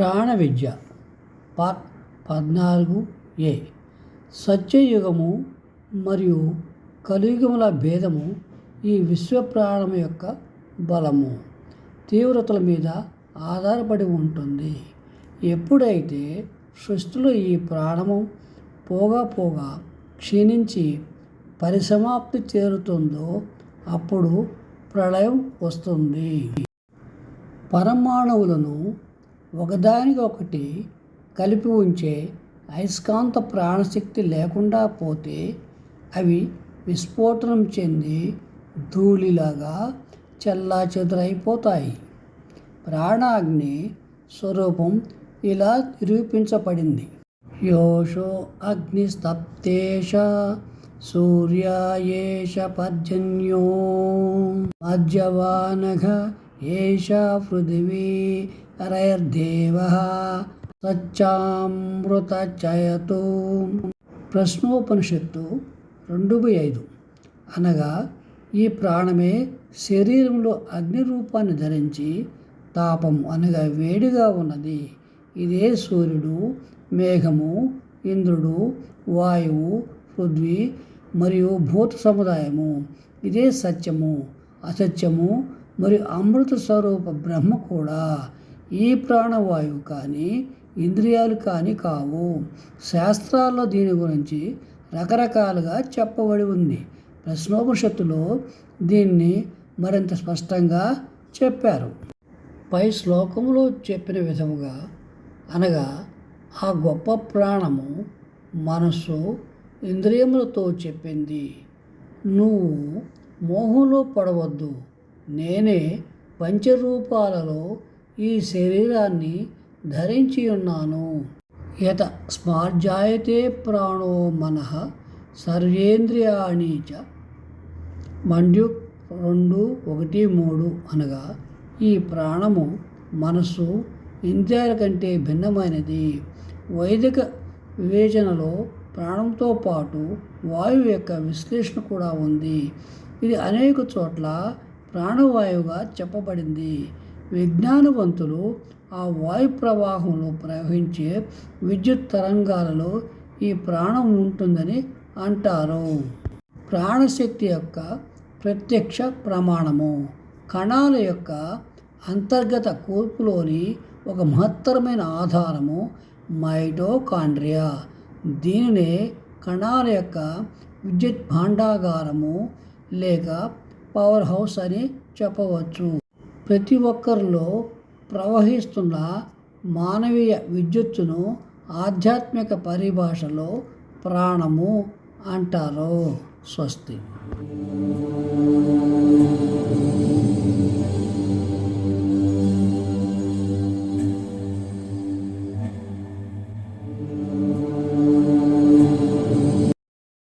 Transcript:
ప్రాణ విద్య పార్ట్ పద్నాలుగు ఏ. సత్యయుగము మరియు కలియుగముల భేదము ఈ విశ్వ ప్రాణం యొక్క బలము. తీవ్రతల మీద ఆధారపడి ఉంటుంది. ఎప్పుడైతే సృష్టిలో ఈ ప్రాణము పోగా పోగా క్షీణించి పరిసమాప్తి చేరుతుందో అప్పుడు ప్రళయం వస్తుంది. పరమాణువులను ఒకదానికొకటి కలిపి ఉంచే అయస్కాంత ప్రాణశక్తి లేకుండా పోతే అవి విస్ఫోటనం చెంది ధూళిలాగా చెల్లాచెదరైపోతాయి. ప్రాణాగ్ని స్వరూపం ఇలా నిరూపించబడింది. యోషో అగ్నిస్తప్తేష సూర్యాయేష పర్జన్యో మధ్యవానఘ ఏష పృథివీ రైర్దేవ సచ్చామృతచయతు. ప్రశ్నోపనిషత్తు రెండు బై ఐదు. అనగా ఈ ప్రాణమే శరీరంలో అగ్ని రూపాన్ని ధరించి తాపం అనగా వేడిగా ఉన్నది. ఇదే సూర్యుడు మేఘము ఇంద్రుడు వాయువు పృథ్వీ మరియు భూత సముదాయము. ఇదే సత్యము అసత్యము మరియు అమృత స్వరూప బ్రహ్మ కూడా. ఈ ప్రాణవాయువు కానీ ఇంద్రియాలు కానీ కావు. శాస్త్రాల్లో దీని గురించి రకరకాలుగా చెప్పబడి ఉంది. ప్రశ్నోపనిషత్తులో దీన్ని మరింత స్పష్టంగా చెప్పారు. పై శ్లోకంలో చెప్పిన విధముగా అనగా ఆ గొప్ప ప్రాణము మనస్సు ఇంద్రియములతో చెప్పింది. నువ్వు మోహంలో పడవద్దు. నేనే పంచరూపాలలో ఈ శరీరాన్ని ధరించి ఉన్నాను. యత స్మార్జాయతే ప్రాణో మనః సర్వేంద్రియాణి చ. మండ్యు రెండు ఒకటి మూడు అనగా ఈ ప్రాణము మనస్సు ఇంద్రియాల కంటే భిన్నమైనది. వైదిక వివేచనలో ప్రాణంతో పాటు వాయువు యొక్క విశ్లేషణ కూడా ఉంది. ఇది అనేక చోట్ల ప్రాణవాయువుగా చెప్పబడింది. విజ్ఞానవంతులు ఆ వాయు ప్రవాహంలో ప్రవహించే విద్యుత్ తరంగాలలో ఈ ప్రాణం ఉంటుందని అంటారు. ప్రాణశక్తి యొక్క ప్రత్యక్ష ప్రమాణము. కణాల యొక్క అంతర్గత కూర్పులోని ఒక మహత్తరమైన ఆధారము మైటోకాండ్రియా. దీనినే కణాల యొక్క విద్యుత్ భాండాగారము లేక పవర్ హౌస్ అని చెప్పవచ్చు. ప్రతి ఒక్కరిలో ప్రవహిస్తున్న మానవీయ విద్యుత్తును ఆధ్యాత్మిక పరిభాషలో ప్రాణము అంటారు. స్వస్తి.